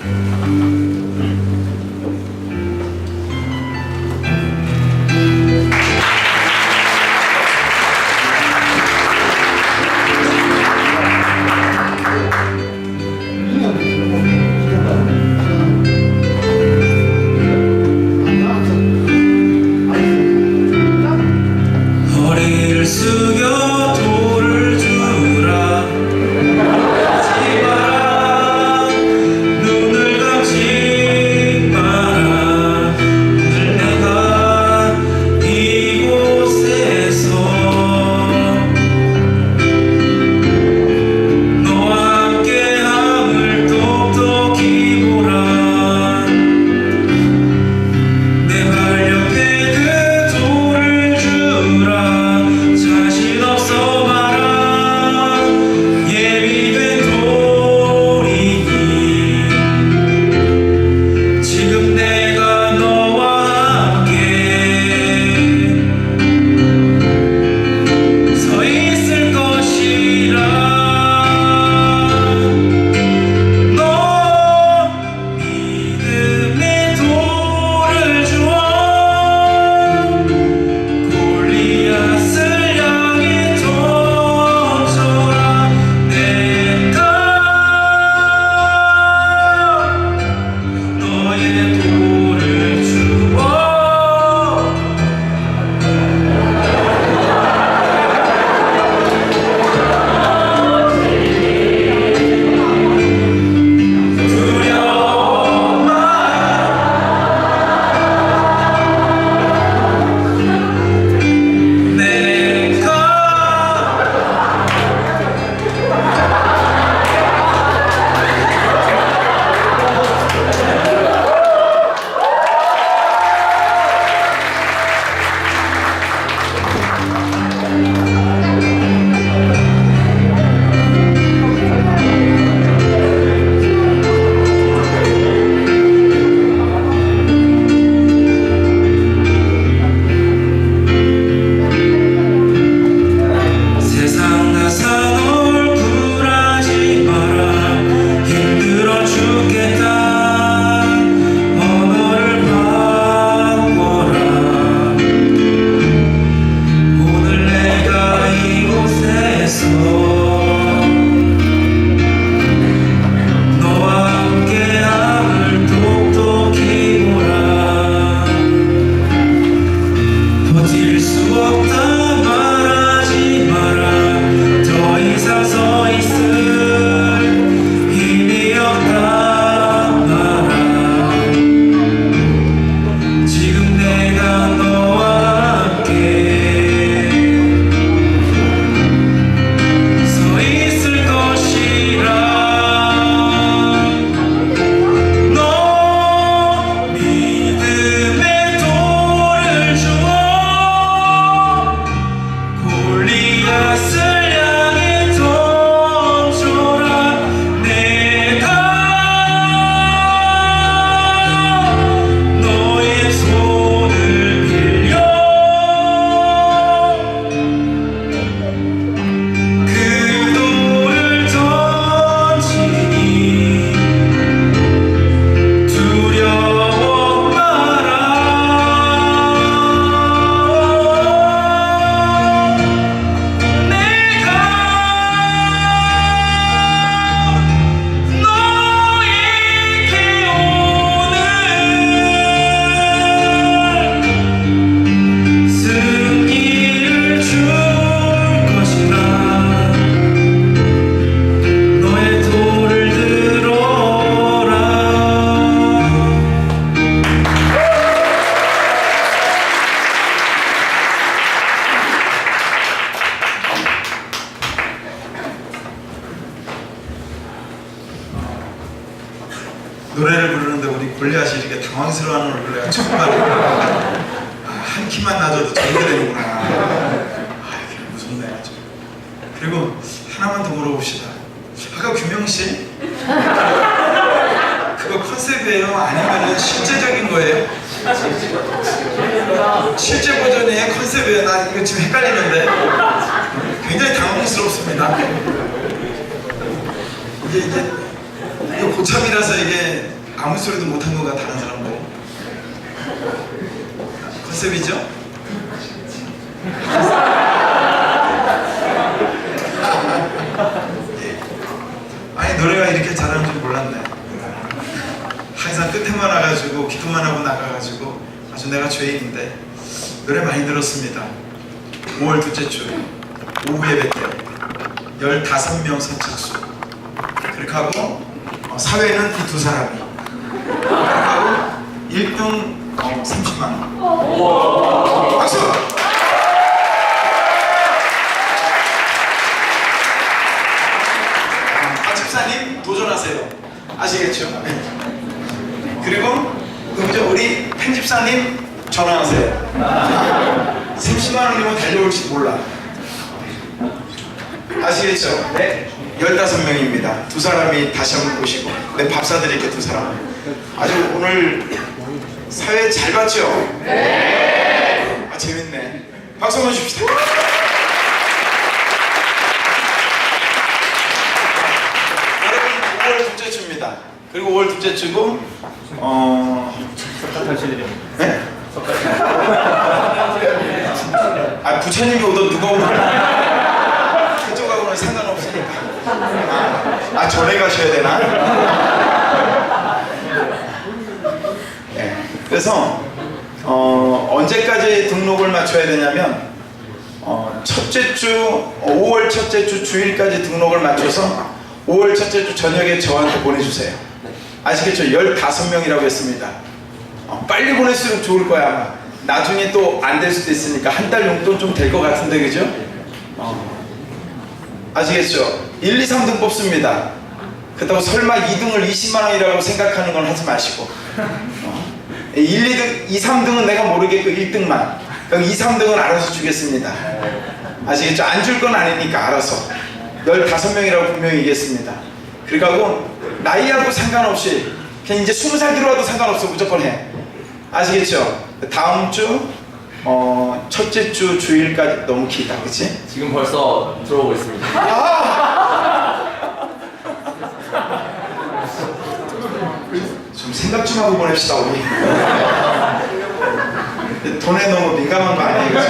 Mm-hmm. 정말 아, 한 키만 낮아도 저렇게 되는구나. 아, 이게 무섭네 아주. 그리고 하나만 더 물어봅시다. 아까 규명 씨 그거 컨셉이에요? 아니면 실제적인 거예요? 실제 버전의 컨셉이에요? 나 이거 지금 헷갈리는데 굉장히 당황스럽습니다. 이게 이게 이거 고참이라서 이게 아무 소리도 못한 거가 다른 사람 들 컨셉이죠? 아니 노래가 이렇게 잘하는 줄 몰랐네. 항상 끝에만 와가지고 기도만 하고 나가가지고 아주 내가 죄인인데 노래 많이 들었습니다. 5월 둘째 주 오후 예배 때 15명 선착수 그렇게 하고 어, 사회는 이 두 사람이 그렇게 하고 1등 어, 30만 원 박수! 아, 집사님 도전하세요 아시겠죠? 네. 그리고 누구죠? 우리 편집사님 전화하세요 30만 원이면 달려올지 몰라 아시겠죠? 네. 15명입니다. 두 사람이 다시 한번 보시고 내밥 사드릴게 두 사람. 아주 오늘 사회 잘 봤죠? 네. 아 재밌네. 박수 한번 줍시다. 여러분 5월 둘째 주입니다. 그리고 5월 둘째 주고 어 네? 아 부처님이 오든 누가 오든 그쪽하고는 상관없으니까. 아, 아 전에 가셔야 되나? 네. 그래서 어, 언제까지 등록을 맞춰야 되냐면 어, 첫째 주 5월 첫째 주 주일까지 등록을 맞춰서 5월 첫째 주 저녁에 저한테 보내주세요. 아시겠죠? 15명이라고 했습니다. 어, 빨리 보낼수록 좋을 거야. 나중에 또 안 될 수도 있으니까 한 달 용돈 좀 될 것 같은데 그죠? 어. 아시겠죠? 1, 2, 3등 뽑습니다. 그렇다고 설마 2등을 20만 원이라고 생각하는 건 하지 마시고 어. 1, 2등, 2, 3등은 내가 모르겠고 1등만 그럼 2, 3등은 알아서 주겠습니다. 아시겠죠? 안 줄 건 아니니까 알아서 15명이라고 분명히 얘기했습니다. 그리고 나이하고 상관없이 그냥 이제 20살 들어와도 상관없어 무조건 해. 아시겠죠? 다음 주 어, 첫째 주 주일까지 너무 길다 그치? 지금 벌써 들어오고 있습니다. 아! 좀 생각 좀 하고 보냅시다 우리 돈에 너무 민감한 거 아니에요 그치?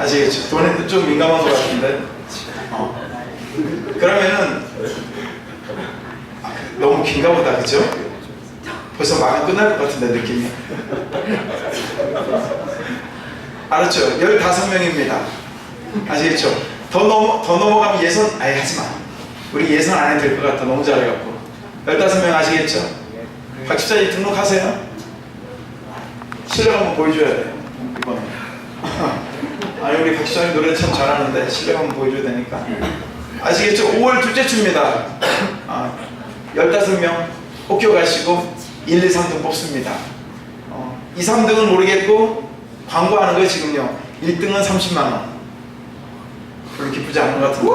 아시겠죠? 돈에 좀 민감한 거 같은데 어. 그러면은 아, 너무 긴가 보다 그죠? 벌써 마감 끝날 것 같은데 느낌이 알았죠? 15명입니다 아시겠죠? 더 넘어 더 넘어가면 예선 아예 하지 마. 우리 예선 안 해도 될것 같아. 너무 잘해갖고. 15명 아시겠죠? 박 집사님 등록하세요. 실력 한번 보여줘야 돼요. 이번에. 아니 우리 박 집사님 노래 참 잘하는데 실력 한번 보여줘야 되니까. 아시겠죠? 5월 둘째 주입니다. 아, 15명 뽑혀 가시고 1, 2, 3등 뽑습니다. 어, 2, 3등은 모르겠고 광고하는 거예요 지금요. 1등은 30만 원. 별로 기쁘지 않은 것 같은데.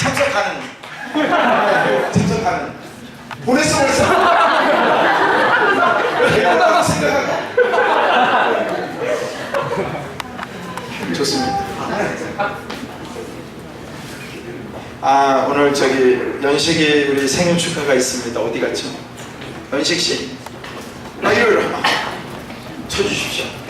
참석하는. 참석하는. 보냈어 벌써. 배우라고 생각하고. 좋습니다. 아 오늘 저기 연식이 우리 생일 축하가 있습니다. 어디 갔죠? 연식 씨. 아 와. 쳐주십시오.